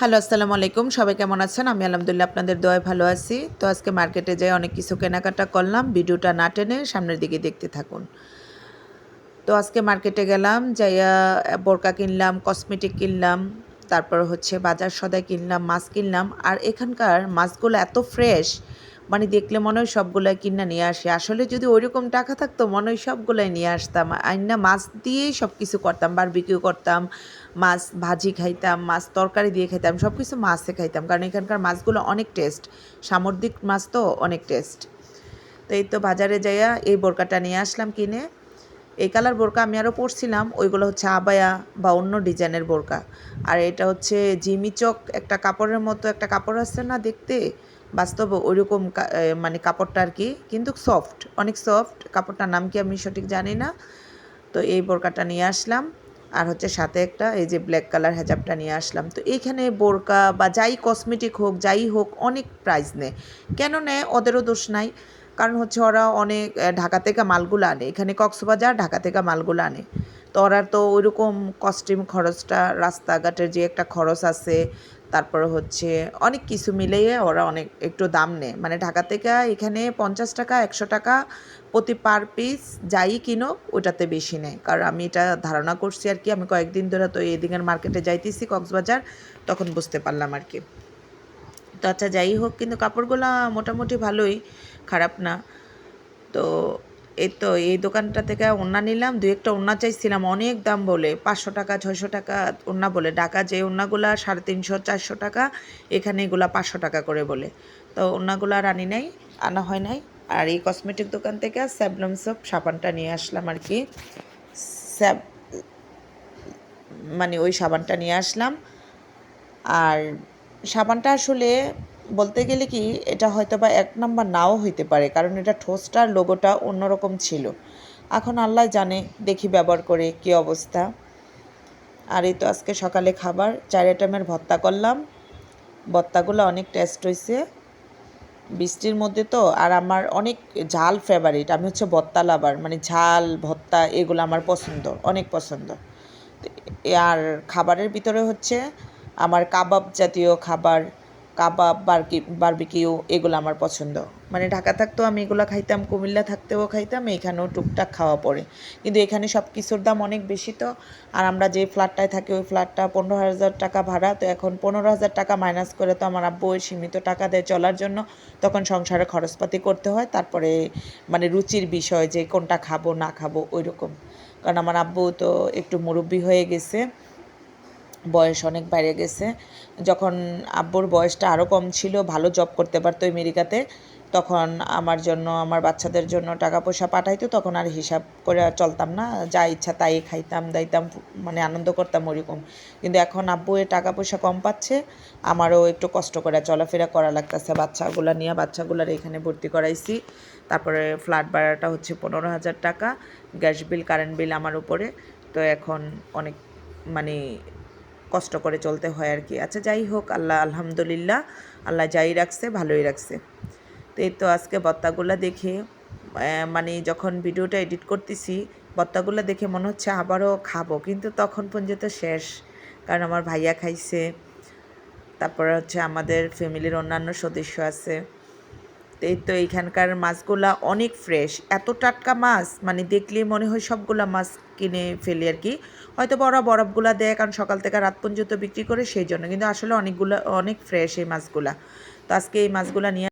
Hello, আসসালামু আলাইকুম। সবাই কেমন আছেন? আমি আলহামদুলিল্লাহ আপনাদের দোয়ায় ভালো আছি। তো আজকে মার্কেটে যাই অনেক কিছু কেনাকাটা করলাম। ভিডিওটা না টেনে সামনের দিকে দেখতে থাকুন। তো আজকে মার্কেটে গেলাম, যাইয়া বোরকা কিনলাম, কসমেটিক কিনলাম, তারপর হচ্ছে বাজার সদাই কিনলাম, মাছ কিনলাম। আর এখানকার মাছগুলো এত ফ্রেশ মানে দেখলে মনে হয় সবগুলাই কিনা নিয়ে আসি। আসলে যদি ওইরকম টাকা থাকতো, মনে হয় সবগুলাই নিয়ে আসতাম। আইনা মাছ দিয়েই সব কিছু করতাম বারবিকিউ করতাম, মাছ ভাজি খাইতাম, মাছ তরকারি দিয়ে খাইতাম সব কিছু মাছে খাইতাম। কারণ এখানকার মাছগুলো অনেক টেস্ট সামুদ্রিক মাছ তো অনেক টেস্ট তো এই তো বাজারে যাইয়া এই বোরকাটা নিয়ে আসলাম কিনে। এই কালার বোরকা আমি আরও পরছিলাম, ওইগুলো হচ্ছে আবায়া বা অন্য ডিজাইনের বোরকা। আর এটা হচ্ছে জিমিচক একটা কাপড়ের মতো একটা কাপড় আছে না দেখতে? বাস্তব ওইরকম মানে কাপড়টা আর কি, কিন্তু সফট অনেক সফট কাপড়টার নাম কি আমি সঠিক জানি না। তো এই বোরকাটা নিয়ে আসলাম। আর হচ্ছে সাথে একটা এই যে ব্ল্যাক কালার হেজাবটা নিয়ে আসলাম। তো এইখানে বোরকা বা যাই কসমেটিক হোক, যাই হোক, অনেক প্রাইস নেয়। কেন নেয়? ওদেরও দোষ নাই। কারণ হচ্ছে ওরা অনেক ঢাকা থেকে মালগুলো আনে। এখানে কক্সবাজার, ঢাকা থেকে মালগুলো আনে। তো ওরা তো ওইরকম কস্টিউম খরচটা, রাস্তাঘাটের যে একটা খরচ আছে তারপরে হচ্ছে অনেক কিছু মিলিয়ে ওরা অনেক একটু দাম নেয়। মানে ঢাকা থেকে এখানে পঞ্চাশ টাকা, একশো টাকা প্রতি পার পিস যাই কিনো ওটাতে বেশি নেয়। কারণ আমি এটা ধারণা করছি আর কি, আমি কয়েকদিন ধরে তো এই দিকের মার্কেটে যাইতেছি কক্সবাজার, তখন বুঝতে পারলাম আর কি। তো আচ্ছা যাই হোক, কিন্তু কাপড়গুলো মোটামুটি ভালোই, খারাপ না। তো এই তো, এই দোকানটা থেকে ওড়না নিলাম দু একটা ওড়না চাইছিলাম, অনেক দাম বলে, পাঁচশো টাকা, ছয়শো টাকা ওড়না বলে, ঢাকা যে ওড়নাগুলা সাড়ে তিনশো, চারশো টাকা, এখানে এগুলা পাঁচশো টাকা করে বলে। তো ওড়নাগুলো আর আনি নাই, আনা হয় নাই, আর এই কসমেটিক দোকান থেকে স্যাবলম সব সাবানটা নিয়ে আসলাম আর কি। স্যাব মানে ওই সাবানটা নিয়ে আসলাম। আর সাবানটা আসলে বলতে গেলে কি, এটা হয়তো বা এক নাম্বার নাও হইতে পারে, কারণ এটা ঠোসটার লোগোটা অন্যরকম ছিল। এখন আল্লাহ জানে, দেখি ব্যবহার করে কি অবস্থা। আর এই তো আজকে সকালে খাবার চার আইটেমের ভর্তা করলাম। ভর্তাগুলো অনেক টেস্ট হয়েছে বৃষ্টির মধ্যে তো, আর আমার অনেক ঝাল ফেভারিট আমি হচ্ছে ভর্তা লাভার মানে ঝাল, ভর্তা, এগুলো আমার পছন্দ, অনেক পছন্দ। আর খাবারের ভিতরে হচ্ছে, আমার কাবাব জাতীয় খাবার কাবাব, বারকি, বারবিকিউ এগুলো আমার পছন্দ। মানে ঢাকা থাকতেও আমি এগুলো খাইতাম, কুমিল্লা থাকতেও খাইতাম এখানেও টুকটাক খাওয়া পড়ে। কিন্তু এখানে সব কিছুর দাম অনেক বেশি তো। আর আমরা যে ফ্ল্যাটটায় থাকি, ওই ফ্ল্যাটটা পনেরো হাজার টাকা ভাড়া। তো এখন পনেরো হাজার টাকা মাইনাস করে তো আমার আব্বু ওই সীমিত টাকা দেয় চলার জন্য। তখন সংসারে খরচপাতি করতে হয়, তারপরে মানে রুচির বিষয় যে কোনটা খাব, না খাব ওই রকম কারণ আমার আব্বু তো একটু মুরব্বী হয়ে গেছে। বয়স অনেক বেড়ে গেছে। যখন আব্বুর বয়সটা আরও কম ছিল, ভালো জব করতে পারতো আমেরিকাতে, তখন আমার জন্য, আমার বাচ্চাদের জন্য টাকা পয়সা পাঠাইতো, তখন আর হিসাব করে চলতাম না। যা ইচ্ছা তাই খাইতাম, দাইতাম মানে আনন্দ করতাম ওরকম। কিন্তু এখন আব্বু এ টাকা পয়সা কম পাচ্ছে, আমারও একটু কষ্ট করে চলাফেরা করা লাগতেছে। বাচ্চাগুলো নিয়ে বাচ্চাগুলোর এখানে ভর্তি করাইছি। তারপরে ফ্ল্যাট ভাড়াটা হচ্ছে পনেরো হাজার টাকা, গ্যাস বিল, কারেন্ট বিল আমার উপরে। তো এখন অনেক মানে কষ্ট করে চলতে হয় আর কি। আচ্ছা যাই হোক, আল্লাহ, আলহামদুলিল্লাহ, আল্লাহ যাই রাখছে, ভালোই রাখছে। তো এই তো আজকে বত্তাগুলো দেখে মানে যখন ভিডিওটা এডিট করতেছি, বত্তাগুলো দেখে মনে হচ্ছে আবারও খাব, কিন্তু তখন পর্যন্ত শেষ। কারণ আমার ভাইয়া খাইছে, তারপরে হচ্ছে আমাদের ফ্যামিলির অন্যান্য সদস্য আছে। এই তো এইখানকার মাছগুলা অনেক ফ্রেশ এত টাটকা মাছ মানে দেখলেই মনে হয় সবগুলা মাছ কিনে ফেলি আর কি। হয়তো বড় বরফগুলা দেয়, কারণ সকাল থেকে রাত পর্যন্ত বিক্রি করে, সেই জন্য। কিন্তু আসলে অনেকগুলো, অনেক ফ্রেশ এই মাছগুলা। তো আজকে এই মাছগুলা নিয়ে